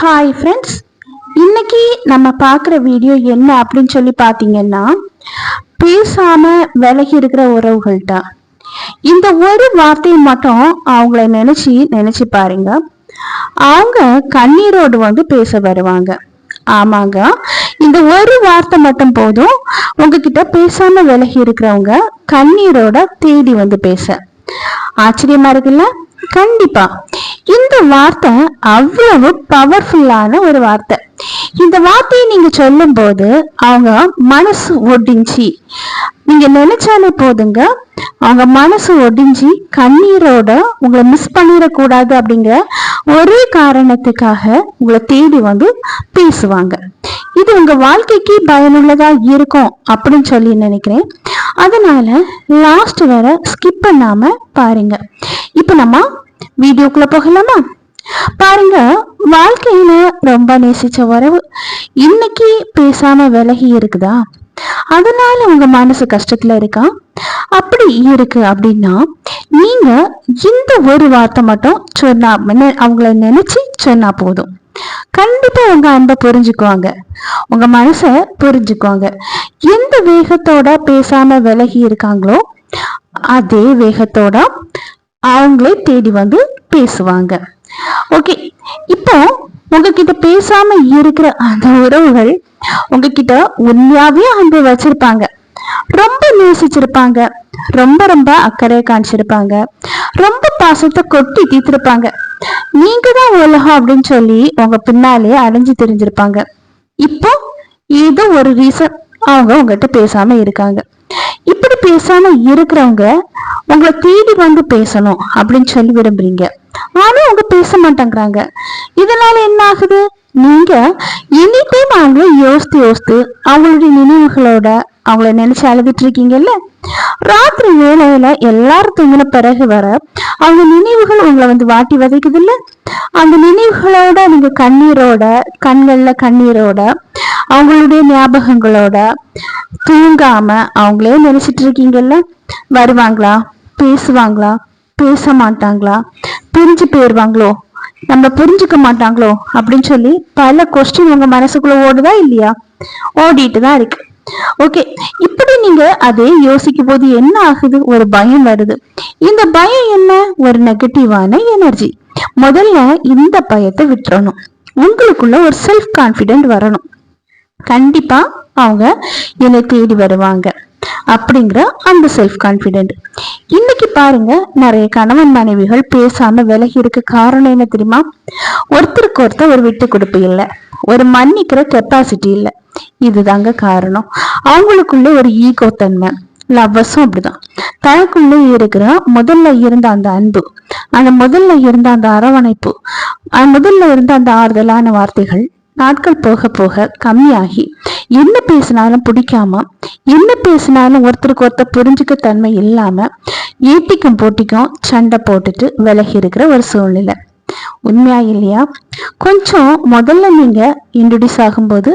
Hi friends இன்னைக்கு நம்ம பார்க்குற வீடியோ என்ன அப்படின்னு சொல்லி பார்த்தீங்கன்னா பேசாம விலகி இருக்கிற உறவுகள்கிட்ட. இந்த ஒரு வார்த்தையை மட்டும் அவங்கள நினைச்சு நினைச்சு பாருங்க. அவங்க கண்ணீரோடு வந்து பேச வருவாங்க. ஆமாங்க. இந்த ஒரு வார்த்தை மட்டும் போதும். உங்ககிட்ட பேசாம விலகி இருக்கிறவங்க கண்ணீரோட தேடி வந்து பேச. ஆச்சரியமா இருக்குல்ல? கண்டிப்பா. இந்த வார்த்தை அவ்வளவு பவர்ஃபுல்லான ஒரு வார்த்தை. இந்த வார்த்தையை நீங்க சொல்லும் போது அவங்க மனசு ஒடிஞ்சி. நீங்க நினைச்சாலே போதுங்க அவங்க மனசு ஒடிஞ்சி கண்ணீரோட உங்களை மிஸ் பண்ணிடக்கூடாது அப்படிங்கிற ஒரே காரணத்துக்காக உங்களை தேடி வந்து பேசுவாங்க. இது உங்க வாழ்க்கைக்கு பயனுள்ளதா இருக்கும் அப்படின்னு சொல்லி நினைக்கிறேன். அதனால லாஸ்ட் வர ஸ்கிப் பண்ணாம பாருங்க. இப்ப நம்ம வீடியோக்குள்ள போகலாமா? பாருங்க வாழ்க்கையில ரொம்ப நேசிச்ச உறவு. இன்னைக்கு பேசாம விலகி இருக்குதா? அதனால உங்க மனசு கஷ்டத்துல இருக்கா? அப்படி இருக்கு அப்படின்னா நீங்க இந்த ஒரு வார்த்தை மட்டும் சொன்னா அவங்கள நினைச்சு சொன்னா போதும். கண்டிப்பா உங்க அன்பை புரிஞ்சுக்குவாங்க. உங்க மனச புரிஞ்சுக்குவாங்க. எந்த வேகத்தோட பேசாம விலகி இருக்காங்களோ அதே வேகத்தோட அவங்களே தேடி வந்து பேசுவாங்க. ஓகே இப்போ உங்ககிட்ட பேசாம இருக்கிற அந்த உறவுகள் உங்ககிட்ட உண்மையாவே அன்பு வச்சிருப்பாங்க. ரொம்ப நேசிச்சிருப்பாங்க. ரொம்ப ரொம்ப அக்கறை காமிச்சிருப்பாங்க ரொம்ப பாசத்தை கொட்டி தீர்த்திருப்பாங்க. நீங்க தான் உலகம் அப்படின்னு சொல்லி உங்க பின்னாலே அலைஞ்சு தெரிஞ்சிருப்பாங்க. இப்போ ஏதோ ஒரு ரீசன் அவங்க உங்ககிட்ட பேசாம இருக்காங்க. இப்படி பேசாம இருக்கிறவங்க உங்களை தேடி வந்து பேசணும் அப்படின்னு சொல்லி விரும்புறீங்க. ஆனா அவங்க பேச மாட்டேங்கிறாங்க. இதனால என்ன ஆகுது? நீங்க எனி டைம் அவங்கள யோசித்து யோசித்து அவங்களுடைய நினைவுகளோட அவங்கள நினைச்சு அழுதுட்டு இருக்கீங்கல்ல? ராத்திரி வேலையில எல்லாரும் தூங்கின பிறகு வர அவங்க நினைவுகள் உங்களை வந்து வாட்டி வதைக்குது இல்ல அந்த நினைவுகளோட நீங்க கண்ணீரோட கண்கள்ல கண்ணீரோட அவங்களுடைய ஞாபகங்களோட தூங்காம அவங்களே நினைச்சிட்டு இருக்கீங்கல்ல வருவாங்களா? பேசுவாங்களா? பேச மாட்டாங்களா பிரிஞ்சு போயிடுவாங்களோ நம்ம புரிஞ்சுக்க மாட்டாங்களோ? அப்படின்னு சொல்லி பல கொஸ்டின் உங்க மனசுக்குள்ள ஓடுதா இல்லையா? ஓடிட்டு தான் இருக்கு. ஓகே இப்படி நீங்க அதே யோசிக்கும் போது என்ன ஆகுது? ஒரு பயம் வருது. இந்த பயம் என்ன? ஒரு நெகட்டிவான எனர்ஜி முதல்ல இந்த பயத்தை விட்டுறணும். உங்களுக்குள்ள ஒரு செல்ஃப் கான்பிடென்ட் வரணும். கண்டிப்பா அவங்க என்னை தேடி வருவாங்க அப்படிங்கிற அந்த செல்ஃப் கான்பிடென்ட் இன்னைக்கு பாருங்க நிறைய கணவன் மனைவிகள் பேசாம விலகி இருக்க காரணம் என்ன தெரியுமா? ஒருத்தருக்கு ஒருத்தர் ஒரு விட்டு கொடுப்பு இல்லை. ஒரு மன்னிக்கிற கெப்பாசிட்டி இல்லை. இதுதாங்க காரணம். அவங்களுக்குள்ள ஒரு ஈகோ தன்மை. லவ்வர்ஸும் அப்படிதான். தனக்குள்ளே இருக்கிற முதல்ல இருந்த அந்த அன்பு அந்த முதல்ல இருந்த அந்த அரவணைப்பு முதல்ல இருந்த அந்த ஆறுதலான வார்த்தைகள் நாட்கள் போக போக கம்மியாகி. என்ன பேசினாலும் பிடிக்காம என்ன பேசினாலும் ஒருத்தருக்கு ஒருத்தர் புரிஞ்சுக்க தன்மை இல்லாம ஏட்டிக்கும் போட்டிக்கும் சண்டை போட்டுட்டு விலகி இருக்கிற ஒரு சூழ்நிலை. உண்மையா இல்லையா? கொஞ்சம் முதல்ல நீங்க இன்ட்ரடியூஸ் ஆகும்போது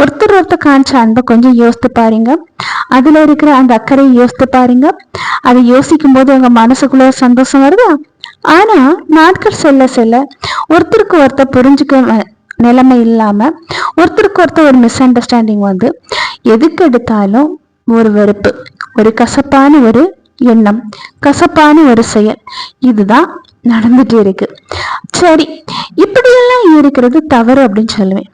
ஒருத்தர் ஒருத்தர் காமிச்ச அன்பை கொஞ்சம் யோசித்து பாருங்க. அதுல இருக்கிற அந்த அக்கறையை யோசித்து பாருங்க. அதை யோசிக்கும் போது உங்க மனசுக்குள்ள சந்தோஷம் வருதா? ஆனா நாட்கள் செல்ல செல்ல ஒருத்தருக்கு ஒருத்தர் புரிஞ்சுக்க நிலைமை இல்லாம ஒருத்தருக்கு ஒருத்தர் ஒரு மிஸ் அண்டர்ஸ்டாண்டிங் வந்து எதுக்கு எடுத்தாலும் ஒரு வெறுப்பு ஒரு கசப்பான ஒரு எண்ணம் கசப்பான ஒரு செயல். இதுதான் நடந்துட்டு இருக்கு. சரி இப்படியெல்லாம் இருக்கிறது தவறு அப்படின்னு சொல்லுவேன்.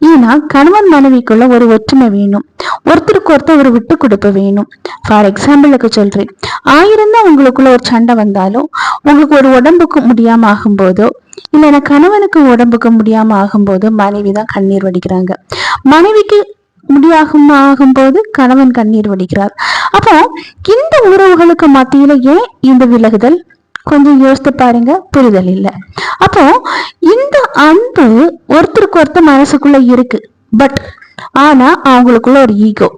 ஏன்னா கணவன் மனைவிக்குள்ள ஒரு ஒற்றுமை வேணும். ஒருத்தருக்கு ஒருத்தர் ஒரு விட்டு கொடுப்பு வேணும். ஃபார் எக்ஸாம்பிளுக்கு சொல்றேன். ஆயிரம் தான் உங்களுக்குள்ள ஒரு சண்டை வந்தாலும் உங்களுக்கு ஒரு உடம்புக்கு முடியாம ஆகும்போதோ இல்லைன்னா கணவனுக்கு உடம்புக்கு முடியாம ஆகும்போது மனைவி தான் கண்ணீர் வடிக்கிறாங்க. மனைவிக்கு முடியாகும் ஆகும்போது கணவன் கண்ணீர் வடிக்கிறார். அப்போ இந்த உறவுகளுக்கு மத்தியில ஏன் இந்த விலகுதல்? கொஞ்சம் யோசித்து பாருங்க புரிதல் இல்லை. அப்போ இந்த அன்பு ஒருத்தருக்கு ஒருத்தர் மனசுக்குள்ள இருக்கு. பட் ஆனா அவங்களுக்குள்ள ஒரு ஈகோ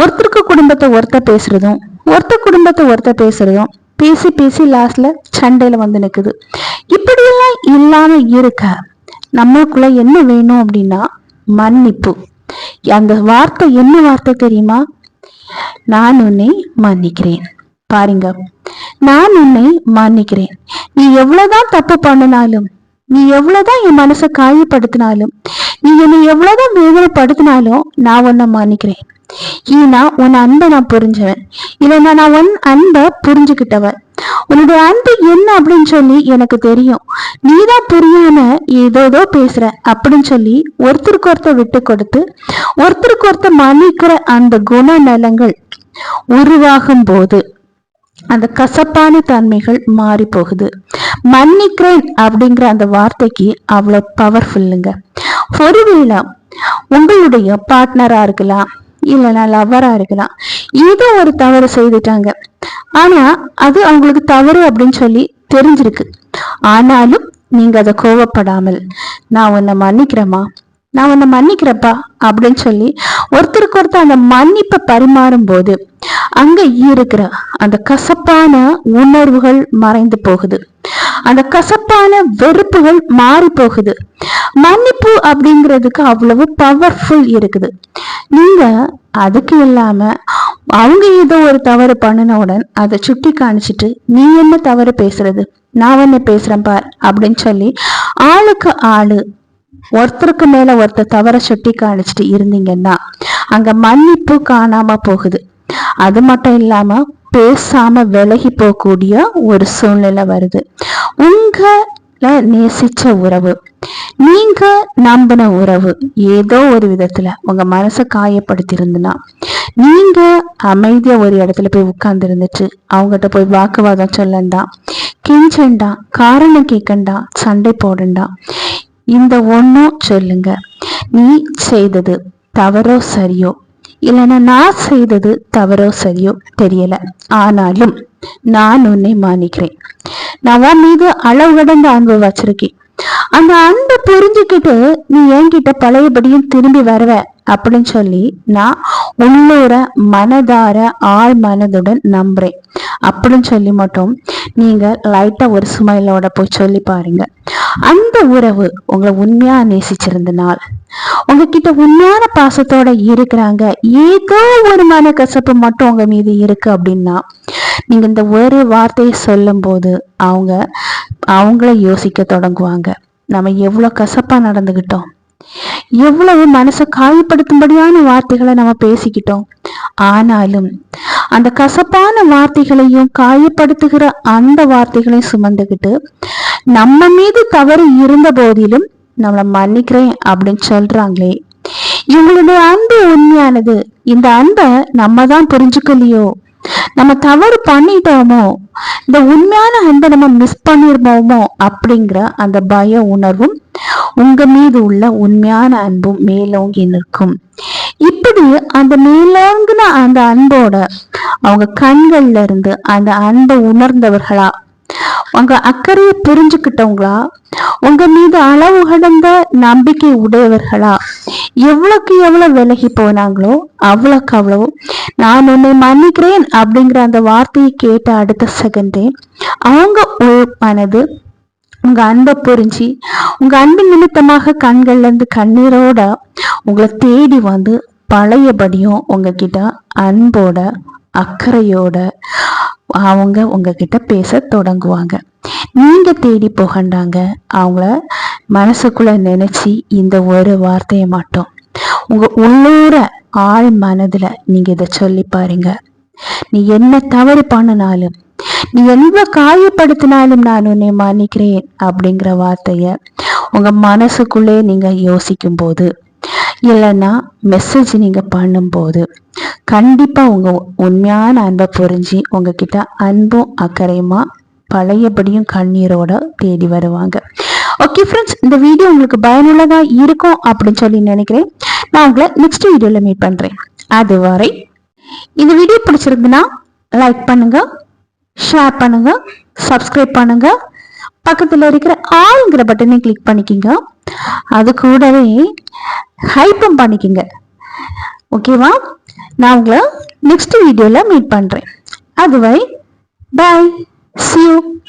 ஒருத்தருக்கு குடும்பத்தை ஒருத்தர் பேசுறதும் ஒருத்தர் குடும்பத்தை ஒருத்தர் பேசுறதும் பேசி பேசி லாஸ்ட்ல சண்டையில வந்து நிக்குது. இப்படியெல்லாம் இல்லாம இருக்க நம்மளுக்குள்ள என்ன வேணும் அப்படின்னா மன்னிப்பு. அந்த வார்த்தை என்ன வார்த்தை தெரியுமா? நான் உன்னை மன்னிக்கிறேன். பாருங்க நான் உன்னை மன்னிக்கிறேன் நீ எவ்வளவுதான் தப்பு பண்ணினாலும் நீ எவ்வளவுதான் என் மனசை காயப்படுத்தினாலும் நீ என்னை எவ்வளவுதான் வேதனைப்படுத்தினாலும் நான் உன்னை மன்னிக்கிறேன் ஏன்னா உன் அன்பை நான் புரிஞ்சவன். இல்லைன்னா நான் உன் அன்பை புரிஞ்சுக்கிட்டவன். உன்னுடைய அன்பு என்ன அப்படின்னு சொல்லி எனக்கு தெரியும். நீதான் புரியாம ஏதோதோ பேசுற அப்படின்னு சொல்லி ஒருத்தருக்கு ஒருத்தர் விட்டு கொடுத்து ஒருத்தருக்கு ஒருத்தர் மன்னிக்கிற அந்த குணநலங்கள் உருவாகும் போது அந்த கசப்பான தன்மைகள் மாறி போகுது மன்னிக்கிறேன் அப்படிங்கிற அந்த வார்த்தைக்கு அவ்வளவு பவர்ஃபுல்லுங்க ஒருவேளை உங்களுடைய பார்ட்னரா இருக்கலாம் இல்லைன்னா லவ்வரா இருக்கலாம் ஏதோ ஒரு தவறு செய்துட்டாங்க. ஆனா அது அவங்களுக்கு தவறு அப்படின்னு சொல்லி தெரிஞ்சிருக்கு. ஆனாலும் நீங்க அதை கோவப்படாமல் நான் உன்னை மன்னிக்கிறேம்மா நான் உன்னை மன்னிக்கிறப்பா அப்படின்னு சொல்லி ஒருத்தருக்கு ஒருத்தர் அந்த மன்னிப்பை பரிமாறும் போது அங்க இருக்கிற அந்த கசப்பான உணர்வுகள் மறைந்து போகுது. அந்த கசப்பான வெறுப்புகள் மாறி போகுது. மன்னிப்பு அப்படிங்கிறதுக்கு அவ்வளவு பவர்ஃபுல் இருக்குது. நீங்க அதுக்கு இல்லாம அவங்க ஏதோ ஒரு தவறு பண்ணினவுடன் அதை சுட்டி காணிச்சிட்டு நீ என்ன தவறு பேசுறது? நான் என்ன பேசுறேன் பார் அப்படின்னு சொல்லி ஆளுக்கு ஆளு ஒருத்தருக்கு மேல ஒருத்தர் தவற சுட்டி காணிச்சிட்டு இருந்தீங்கன்னா அங்க மன்னிப்பு காணாம போகுது. அது மட்டும் இல்லாம பேசாம விலகி போகக்கூடிய ஒரு சூழ்நிலை வருது. உங்களை நேசிச்ச உறவு நீங்க நம்பின உறவு ஏதோ ஒரு விதத்துல உங்க மனசை காயப்படுத்தியிருந்துனா நீங்க அமைதியா ஒரு இடத்துல போய் உட்கார்ந்து இருந்துச்சு அவங்ககிட்ட போய் வாக்குவாதம் சொல்லண்டா கெஞ்சண்டா காரணம் கேட்கண்டா சண்டை போடண்டா இந்த ஒன்றும் சொல்லுங்க. நீ செய்தது தவறோ சரியோ இல்லைன்னா நான் செய்தது தவறோ சரியோ தெரியல. ஆனாலும் நான் உன்னை மானிக்கிறேன். நான் உன் மீது அளவு கடந்த அன்பு வச்சிருக்கேன். அந்த அன்பை புரிஞ்சுக்கிட்டு நீ என்கிட்ட பழையபடியும் திரும்பி வருவ அப்படின்னு சொல்லி நான் உள்ளூர மனதார ஆள் மனதுடன் நம்புறேன். அப்படின்னு சொல்லி மட்டும் நீங்க லைட்டா ஒரு சுமையிலோட போய் சொல்லி பாருங்க. அந்த உறவு உங்களை உண்மையா நேசிச்சிருந்த நாள். உங்ககிட்ட உண்மையான பாசத்தோட இருக்கிறாங்க. ஏதோ ஒரு மன கசப்பு மட்டும் உங்க மீது இருக்கு அப்படின்னா நீங்க இந்த ஒரு வார்த்தையை சொல்லும் போது அவங்க அவங்கள யோசிக்க தொடங்குவாங்க. நம்ம எவ்வளவு கசப்பா நடந்துகிட்டோம். எவ்வளவு மனசை காயப்படுத்தும்படியான வார்த்தைகளை நம்ம பேசிக்கிட்டோம். ஆனாலும் அந்த கசப்பான வார்த்தைகளையும் காயப்படுத்துகிற அந்த வார்த்தைகளையும் சுமந்துக்கிட்டு நம்ம மீது தவறு இருந்த போதிலும் நம்மளை மன்னிக்கிறேன் அப்படின்னு சொல்றாங்களே. இவங்களுடைய அன்பு உண்மையானது. இந்த அன்பை நம்ம தான் புரிஞ்சுக்கலையோ? நம்ம தவறு பண்ணிட்டோமோ? இந்த உண்மையான அன்பை நம்ம மிஸ் பண்ணிருமோமோ அப்படிங்கிற அந்த பய உணர்வும் உங்க மீது உள்ள உண்மையான அன்பும் மேலோங்கி நிற்கும். இப்படி அந்த மேலோங்கின அந்த அன்போட அவங்க கண்கள்ல இருந்து அந்த அன்பை உணர்ந்தவர்களா? உங்க அக்கறையை புரிஞ்சுக்கிட்டவங்களா? உங்க மீது அளவு கடந்த நம்பிக்கை உடையவர்களா? எவ்வளவுக்கு எவ்வளவு விலகி போனாங்களோ அவ்வளவுக்கு அவ்வளவு. நான் உன்னை மன்னிக்கிறேன் அப்படிங்கிற அந்த வார்த்தையை கேட்ட அடுத்த செகண்டே அவங்க மனது உங்க அன்பை புரிஞ்சு உங்க அன்பு நிமித்தமாக கண்கள்ல இருந்து கண்ணீரோட உங்களை தேடி வந்து பழையபடியும் உங்ககிட்ட அன்போட அக்கறையோட அவங்க உங்ககிட்ட பேச தொடங்குவாங்க. நீங்கள் தேடி போகண்டாங்க அவங்கள மனசுக்குள்ள நினச்சி இந்த ஒரு வார்த்தையை மட்டும். உங்கள் உள்ளூர ஆள் மனதில் நீங்கள் இதை சொல்லி பாருங்க. நீ என்ன தவறு பண்ணினாலும் நீ எந்த காயப்படுத்தினாலும் நான் உன்னை மன்னிக்கிறேன் அப்படிங்கிற வார்த்தையை உங்கள் மனசுக்குள்ளே நீங்கள் யோசிக்கும் போது இல்லைன்னா மெசேஜ் நீங்கள் பண்ணும்போது கண்டிப்பாக உங்கள் உண்மையான அன்பை புரிஞ்சு உங்ககிட்ட அன்பும் அக்கறையுமா பழையபடியும் கண்ணீரோட தேடி வருவாங்க. ஓகே ஃப்ரெண்ட்ஸ் இந்த வீடியோ உங்களுக்கு பயனுள்ளதா இருக்கும் அப்படின்னு சொல்லி நினைக்கிறேன். நான் உங்களை நெக்ஸ்ட் வீடியோல மீட் பண்றேன். அதுவரை இந்த வீடியோ பிடிச்சிருக்குன்னா லைக் பண்ணுங்க ஷேர் பண்ணுங்க சப்ஸ்கிரைப் பண்ணுங்க. பக்கத்தில் இருக்கிற ஆளுங்கிற பட்டனை கிளிக் பண்ணிக்கிங்க. அது கூடவே ஹைப்பம் பண்ணிக்கோங்க. ஓகேவா நான் உங்களை நெக்ஸ்ட் வீடியோவில் மீட் பண்ணுறேன் அதுவரை பாய் 修